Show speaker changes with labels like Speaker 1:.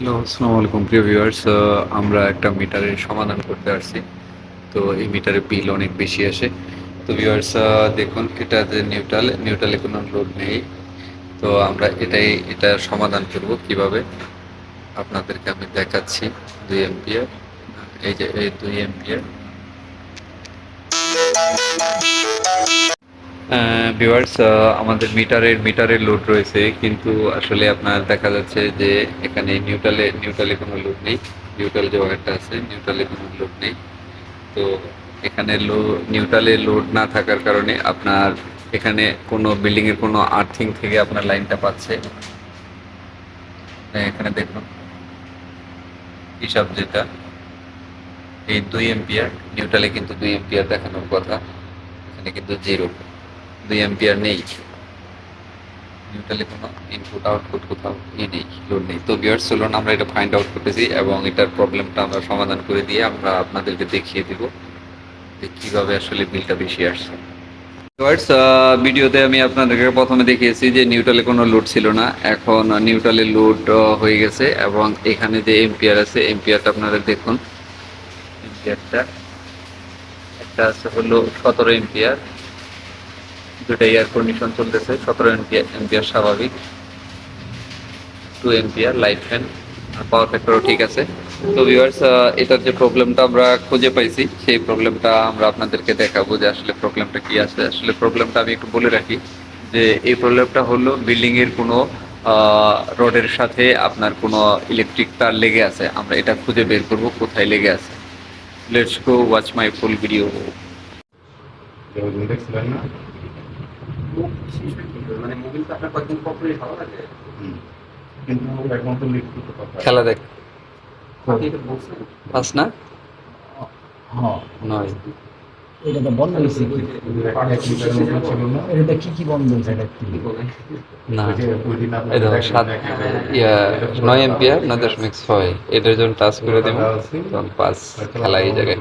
Speaker 1: Hello আসসালামু আলাইকুম প্রিয় ভিউয়ার্স। আমরা একটা মিটারের সমাধান করতে আসছি। তো এই মিটারের বিল অনেক বেশি আসে। তো ভিউয়ার্স দেখুন এটা যে নিউট্রাল, নিউট্রালে কোনো লোড নেই। তো আমরা এটাই, এটা সমাধান করব কীভাবে? আপনাদেরকে আমি দেখাচ্ছি দুই এম্পিয়ার এই যে, এই দুই এম্পিয়ার ভিউয়ার্স আমাদের মিটারের মিটারের লোড রয়েছে, কিন্তু আসলে আপনার দেখা যাচ্ছে যে এখানে নিউট্রালে নিউট্রালে কোনো লোড নেই। নিউট্রাল যে ওয়ারটা আছে নিউট্রালে কোনো লোড নেই। তো এখানে লো নিউট্রালে লোড না থাকার কারণে আপনার এখানে কোনো বিল্ডিংয়ের কোনো আর্থিং থেকে আপনার লাইনটা পাচ্ছে। এখানে দেখুন। হিসাব যেটা, এই দুই এম্পিয়ার নিউট্রালে কিন্তু দুই এম্পিয়ার দেখানোর কথা। এখানে কিন্তু জিরো দুই এম্পিয়ার নেই। নিউট্রালে কোনো ইনপুট আউটপুট কোথাও ই নেই লোড নেই। তো বিয়ার্স চলুন আমরা এটা ফাইন্ড আউট করতেছি এবং এটার প্রবলেমটা আমরা সমাধান করে দিয়ে আমরা আপনাদেরকে দেখিয়ে দিব যে কীভাবে আসলে বিলটা বেশি আসছে। ভিউয়ার্স ভিডিওতে আমি আপনাদেরকে প্রথমে দেখিয়েছি যে নিউট্রালে কোনো লোড ছিল না। এখন নিউট্রালে লোড হয়ে গেছে এবং এখানে যে এম্পিয়ার আছে এম্পিয়ারটা আপনারা দেখুন। এম্পিয়ারটা একটা আছে হলো সতেরো এম্পিয়ার দুটা এয়ার কন্ডিশন চলতেছে সতেরো এম্পিয়ার স্বাভাবিক two ampere light fan power ফ্যাক্টরও ঠিক আছে তো ভিউয়ার্স এটার যে প্রবলেমটা আমরা খুঁজে পাইছি সেই প্রবলেমটা আমরা আপনাদেরকে দেখাবো যে আসলে প্রবলেমটা কি আছে আসলে প্রবলেমটা আমি একটু বলে রাখি যে এই প্রবলেমটা হলো বিল্ডিং এর কোনো রডের সাথে আপনার কোনো ইলেকট্রিক তার লেগে আছে আমরা এটা খুঁজে বের করব কোথায় লেগে আছে let's go watch my full video
Speaker 2: দেখছিলেন না
Speaker 3: মানে মোবিল তো আপনার কয়েকদিন পর ভালো লাগে।
Speaker 2: কিন্তু এখন তো লিখতে তো কথা
Speaker 1: খেলা দেখ। পাস না?
Speaker 4: হ্যাঁ
Speaker 1: নয়।
Speaker 4: এটা তো বন্ধ হয়েছে।
Speaker 2: না
Speaker 4: এটা কি কি বন্ধ হয়েছে? কি?
Speaker 1: না। সাত ইয়া নয়
Speaker 2: পুরো
Speaker 1: এম্পিয়ার নয় দশমিক ছয়। এটার জন্য টাচ করে দেবো। তখন পাঁচ খেলা এই জায়গায়।